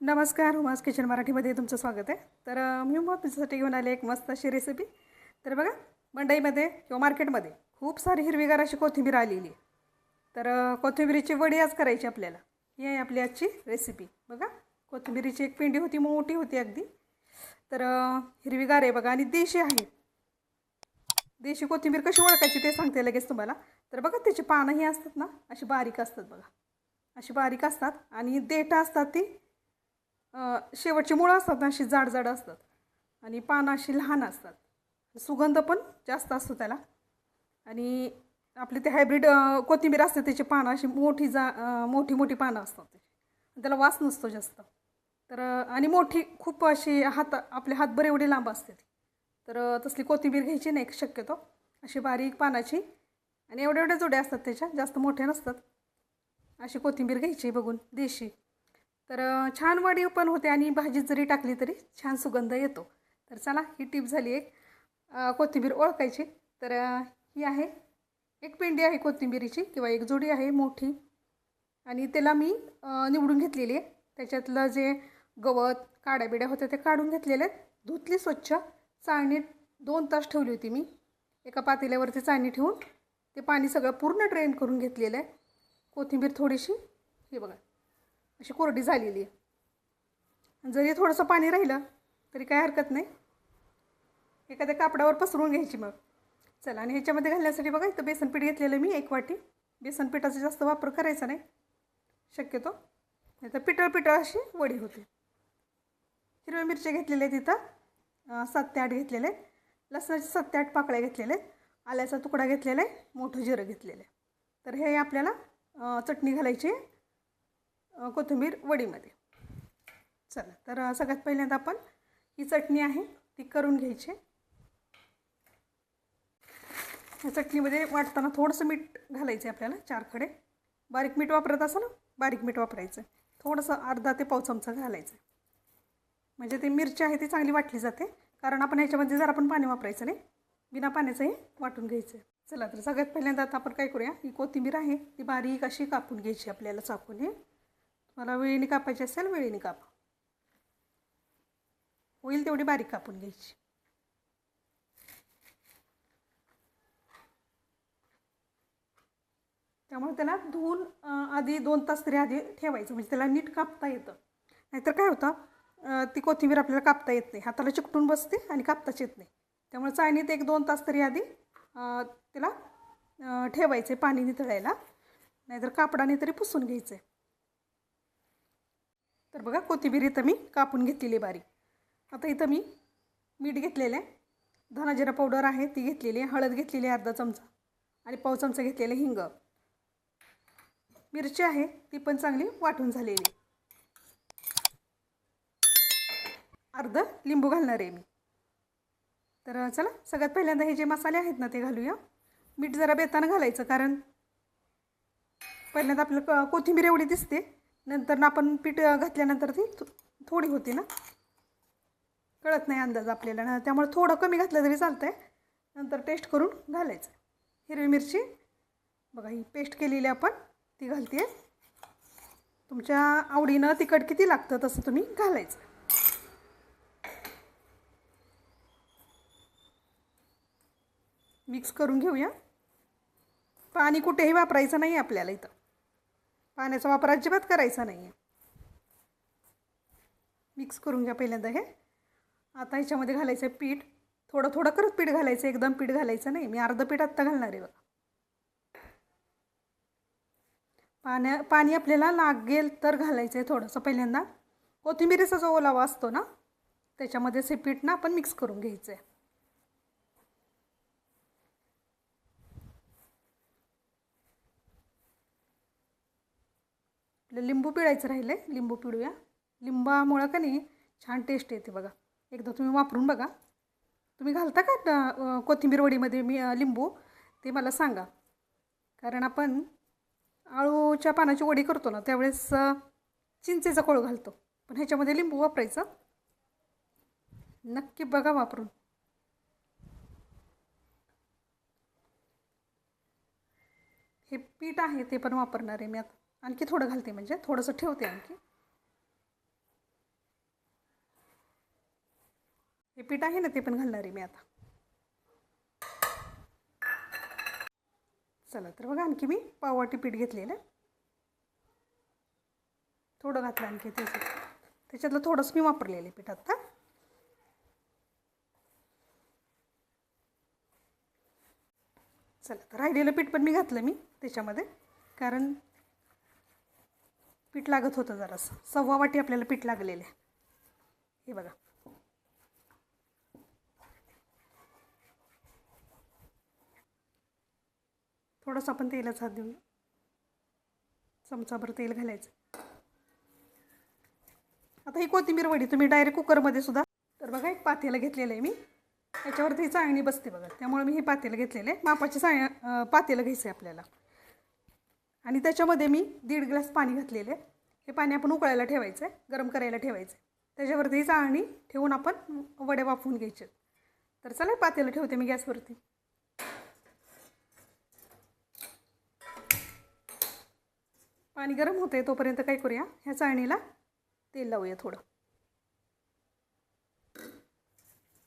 नमस्कार hummus kitchen मराठीमध्ये तुमचं स्वागत आहे. तर मी मग तुझ्यासाठी घेऊन आले एक मस्त अशी रेसिपी तर बघा मंडईमध्ये किंवा मार्केटमध्ये खूप सारी हिरवीगार अशी कोथिंबीर आलेली आहे. तर कोथिंबीरीची वडी आज करायची आपल्याला. ही आहे आपली आजची रेसिपी बघा कोथिंबीरीची एक पिंडी होती मोठी होती अगदी. तर हिरवीगार आहे बघा आणि देशी आहे. देशी कोथिंबीर कशी ओळखायची ते सांगते लगेच तुम्हाला. तर बघा त्याची पानंही असतात ना अशी बारीक असतात बघा. अशी बारीक असतात आणि देठं असतात ती शेवटची मुळं असतात ना अशी जाड जाड असतात. आणि पानं अशी लहान असतात. सुगंध पण जास्त असतो त्याला. आणि आपली ते हायब्रिड कोथिंबीर असते त्याची पानं अशी मोठी जा मोठी मोठी पानं असतात त्याची त्याला वास नसतो जास्त. तर आणि मोठी खूप अशी हात आपले हातभर एवढी लांब असते तर तसली कोथिंबीर घ्यायची नाही शक्यतो. अशी बारीक पानाची. आणि एवढ्या एवढ्या जोड्या असतात त्याच्या जास्त मोठ्या नसतात. अशी कोथिंबीर घ्यायची बघून देशी. तर छान वडीव पण होते आणि भाजीत जरी टाकली तरी छान सुगंध येतो. तर चला ही टीप झाली एक. कोथिंबीर ओळखायची. तर ही आहे. एक पेंडी आहे कोथिंबीरीची किंवा एक जोडी आहे मोठी. आणि त्याला मी निवडून घेतलेली आहे. त्याच्यातलं जे गवत काड्याबिड्या होत्या ते काढून घेतलेले आहेत. धुतली स्वच्छ. चाळणीत दोन तास ठेवली होती मी. एका पातेल्यावरती चाळणी ठेवून ते पाणी सगळं पूर्ण ड्रेन करून घेतलेलं आहे. कोथिंबीर थोडीशी हे बघा. अशी कोरडी झालेली आहे. जरी थोडंसं पाणी राहिलं तरी काय हरकत नाही. एखाद्या कापडावर पसरून घ्यायची मग. चला आणि ह्याच्यामध्ये घालण्यासाठी बघा इथं बेसनपीठ घेतलेलं मी एक वाटी. बेसनपीठाचा जास्त वापर करायचा नाही. शक्यतो. नाही तर पिठळ पिठळ अशी वडी होते. हिरव्या मिरच्या घेतलेल्या आहेत इथं. सात ते आठ घेतलेले आहेत. लसणाचे सात ते आठ पाकळ्या घेतलेल्या आहेत. आल्याचा तुकडा घेतलेला आहे. मोठं जिरं घेतलेलं आहे. तर हे आपल्याला चटणी घालायची आहे. कोथिंबीर वडीमध्ये. चला तर सगळ्यात पहिल्यांदा आपण ही चटणी आहे ती करून घ्यायची. या चटणीमध्ये वाटताना थोडंसं मीठ घालायचं आहे आपल्याला चार खडे. बारीक मीठ वापरत असाल बारीक मीठ वापरायचं. थोडंसं अर्धा ते पाव चमचा घालायचं. म्हणजे ते मिरची आहे ती चांगली वाटली जाते कारण आपण ह्याच्यामध्ये जर आपण पाणी वापरायचं नाही. बिना पाण्याचंही वाटून घ्यायचं चला तर सगळ्यात पहिल्यांदा आता आपण काय करूया ही कोथिंबीर आहे ती बारीक अशी कापून घ्यायची आपल्याला चाकून. हे तुम्हाला वेळीने कापायची असेल वेळीने कापा. होईल तेवढी बारीक कापून घ्यायची. त्यामुळे त्याला धुवून आधी दोन तास तरी आधी ठेवायचं म्हणजे त्याला नीट कापता येतं. नाहीतर काय होतं ती कोथिंबीर आपल्याला कापता येत नाही. हाताला चिकटून बसते आणि कापताच येत नाही. त्यामुळे चाळणीत एक दोन तास तरी आधी त्याला ठेवायचं आहे पाणी नितळायला. नाहीतर कापडाने तरी पुसून घ्यायचं. आहे तर बघा कोथिंबीर इथं मी कापून घेतलेली आहे बारीक. आता इथं मी मीठ घेतलेलं आहे. धनाजिरा पावडर आहे ती घेतलेली आहे. हळद घेतलेली आहे अर्धा चमचा. आणि पाव चमचा घेतलेला हिंग. मिरची आहे ती पण चांगली वाटून झालेली अर्ध लिंबू घालणार आहे मी. तर चला सगळ्यात पहिल्यांदा हे जे मसाले आहेत ना ते घालूया. मीठ जरा बेताना घालायचं कारण पहिल्यांदा आपलं क- कोथिंबीर एवढी दिसते. नंतर ना आपण पीठ घातल्यानंतर ती थो- थोडी होती ना? कळत नाही अंदाज आपल्याला. ना त्यामुळे थोडं कमी घातलं तरी चालतं आहे नंतर टेस्ट करून घालायचं. हिरवी मिरची. बघा ही पेस्ट केलेली आपण ती घालते तुमच्या आवडीनं तिखट किती लागतं तसं तुम्ही घालायचं. मिक्स करून घेऊया. पाणी कुठेही वापरायचं नाही आपल्याला इथं. पाण्याचा वापर अजिबात करायचा नाही आहे मिक्स करून घ्या पहिल्यांदा हे. आता ह्याच्यामध्ये घालायचं आहे पीठ. थोडं थोडं करत पीठ घालायचं एकदम पीठ घालायचं नाही. मी अर्धं पीठ आत्ता घालणार आहे बघा. पाण्या पाणी आपल्याला लागेल तर घालायचं आहे थोडंसं पहिल्यांदा. कोथिंबीरीचा जो ओलावा असतो ना त्याच्यामध्येच हे पीठ ना आपण मिक्स करून घ्यायचं आहे. आपलं लिंबू पिळायचं राहिलं आहे लिंबू पिळूया. लिंबामुळं का नाही छान टेस्ट येते बघा. एकदा तुम्ही वापरून बघा. तुम्ही घालता का कोथिंबीर वडीमध्ये मी लिंबू? ते मला सांगा. कारण आपण आळूच्या पानाची वडी करतो ना त्यावेळेस चिंचेचा कोळ घालतो. पण ह्याच्यामध्ये लिंबू वापरायचं. नक्की बघा वापरून. हे पीठ आहे ते पण वापरणार आहे मी आता. आणखी थोडं घालते म्हणजे थोडंसं ठेवते आणखी. हे पीठ आहे ना ते पण घालणार आहे मी आता. चला तर बघा आणखी मी पाववाटी पीठ घेतलेलं. थोडं घातलं आणखी ते त्याच्यातलं थोडंसं मी वापरलेलं पीठ आत्ता चला तर राहिलेलं पीठ पण मी घातलं मी त्याच्यामध्ये. कारण पीठ लागत होतं जरासं. सव्वा वाटी आपल्याला पीठ लागलेलं. आहे हे बघा. थोडंसं आपण तेलाचा हात देऊन चमचाभर तेल घालायचं. आता ही कोथिंबीर वडी तुम्ही डायरेक्ट कुकरमध्ये सुद्धा तर बघा एक पातेला घेतलेलं आहे मी. त्याच्यावरती ही चाळणी बसते बघा. त्यामुळे मी हे पातेलं घेतलेलं आहे. मापाची चाळ पातेलं घ्यायचं आहे आपल्याला. आणि त्याच्यामध्ये मी दीड ग्लास पाणी घातलेलं आहे. हे पाणी आपण उकळायला ठेवायचं आहे गरम करायला ठेवायचं आहे त्याच्यावरती चाळणी ठेवून आपण वडे वाफवून घ्यायचे. तर चला पातेला पातेलं ठेवते मी गॅसवरती. पाणी गरम होतं आहे तोपर्यंत काय करूया ह्या चाळणीला तेल लावूया थोडं.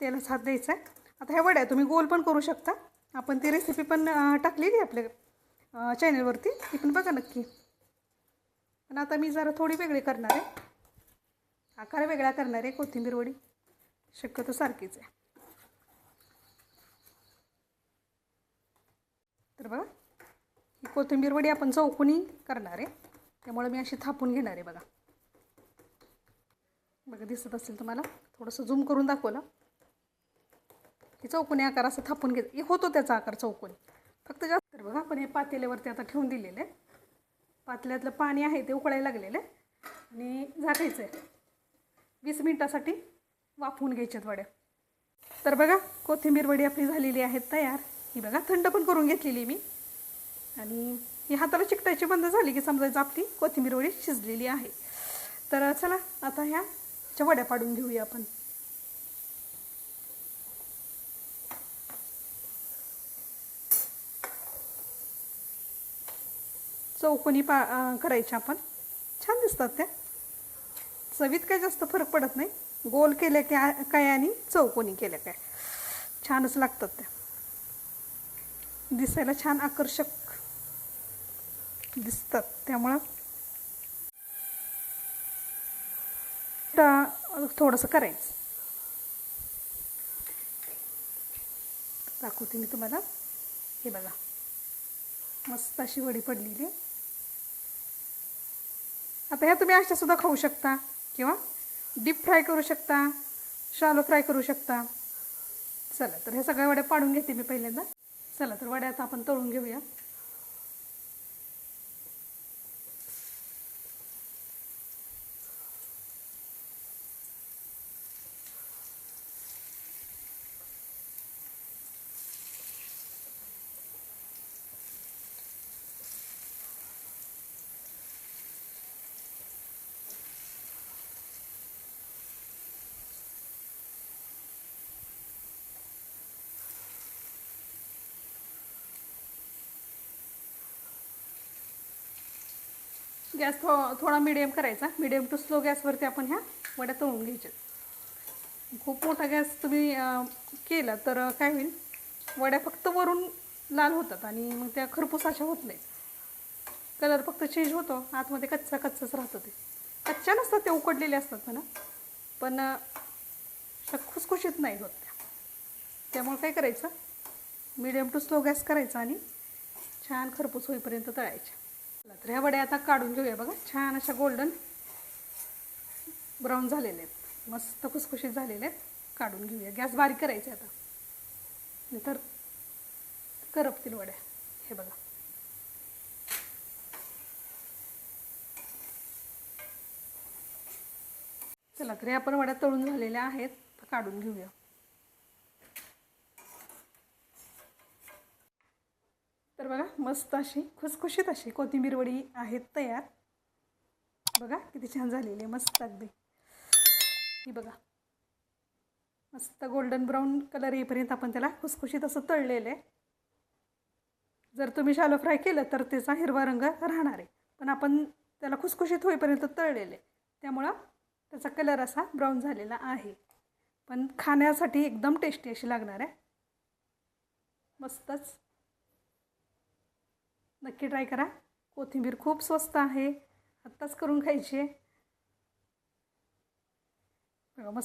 तेलाच हात द्यायचा आहे आता ह्या वड्या तुम्ही गोल पण करू शकता. आपण ती रेसिपी पण टाकलेली आपल्या चॅनलवरती ती पण बघा नक्की. पण आता मी जरा थोडी वेगळी करणार आहे. आकार वेगळा करणार आहे कोथिंबीर वडी. शक्यतो सारखीच आहे. तर बघा ही कोथिंबीर वडी आपण चौकोनी करणार आहे. त्यामुळे मी अशी थापून घेणार आहे बघा. बघा दिसत असेल तुम्हाला? थोडंसं झूम करून दाखवलं. हे चौकोनी आकार असं थापून घेत होतो त्याचा आकार चौकोनी. फक्त जास्त तर बघा आपण हे पातेल्यावरती आता ठेवून दिलेलं. आहे पातल्यातलं पाणी आहे ते उकळायला लागलेलं आहे. आणि झाकायचं आहे वीस मिनटासाठी वाफवून घ्यायच्यात वड्या. तर बघा कोथिंबीर वडी आपली झालेली आहेत तयार. ही बघा थंड पण करून घेतलेली मी. आणि ही हाताला चिकटायची बंद झाली की समजायचं आपली कोथिंबीर वडी शिजलेली आहे. तर चला आता ह्याच्या वड्या पाडून घेऊया आपण. चौकोनी पा करायच्या आपण. छान दिसतात त्या. चवीत काही जास्त फरक पडत नाही. गोल केल्या काय काय आणि चौकोनी केल्या काय. छानच लागतात त्या. दिसायला छान आकर्षक दिसतात. त्यामुळं थोडंसं करायचं. दाखवते मी तुम्हाला. हे बघा. मस्त अशी वडी पडलेली. आहे. आता ह्या तुम्ही अशा सुद्धा खाऊ शकता. किंवा डीप फ्राय करू शकता शालो फ्राय करू शकता. चला तर ह्या सगळ्या वड्या पाडून घेते मी पहिल्यांदा. चला तर वड्या आता आपण तळून घेऊया. गॅस थो थोडा मिडियम करायचा. मिडियम टू स्लो गॅसवरती आपण ह्या वड्या तळून घ्यायच्या. खूप मोठा गॅस तुम्ही केला तर काय होईल? वड्या फक्त वरून लाल होतात आणि मग त्या खरपूस अशा होत नाही कलर फक्त चेंज होतो. आतमध्ये कच्चा कच्चाच राहतं ते. कच्च्या नसतात ते उकडलेले असतात म्हणा. पण खुसखुशीत नाही होत त्या. त्यामुळे काय करायचं? मिडियम टू स्लो गॅस करायचा आणि छान खरपूस होईपर्यंत तळायच्या. तर ह्या वड्या आता काढून घेऊया बघा. छान अशा गोल्डन ब्राऊन झालेले आहेत. मस्त खुसखुशीत झालेले आहेत. काढून घेऊया. गॅस बारीक करायचे आता. नंतर करपतील वड्या. हे बघा. चला तर ह्या आपण वड्या तळून झालेल्या आहेत. काढून घेऊया. तर बघा मस्त अशी खुसखुशीत अशी कोथिंबीर वडी आहेत तयार. बघा किती छान झालेली आहे मस्त अगदी. ही बघा. मस्त गोल्डन ब्राऊन कलर येईपर्यंत आपण त्याला खुसखुशीत असं तळलेलं आहे. जर तुम्ही शालो फ्राय केलं तर त्याचा हिरवा रंग राहणार आहे. पण आपण त्याला खुसखुशीत होईपर्यंत तळलेलं आहे. त्यामुळं त्याचा कलर असा ब्राऊन झालेला आहे. पण खाण्यासाठी एकदम टेस्टी अशी लागणार आहे. मस्तच. नक्की ट्राय करा. कोथिंबीर खूप स्वस्त आहे. आत्ताच करून खायची आहे. मस्त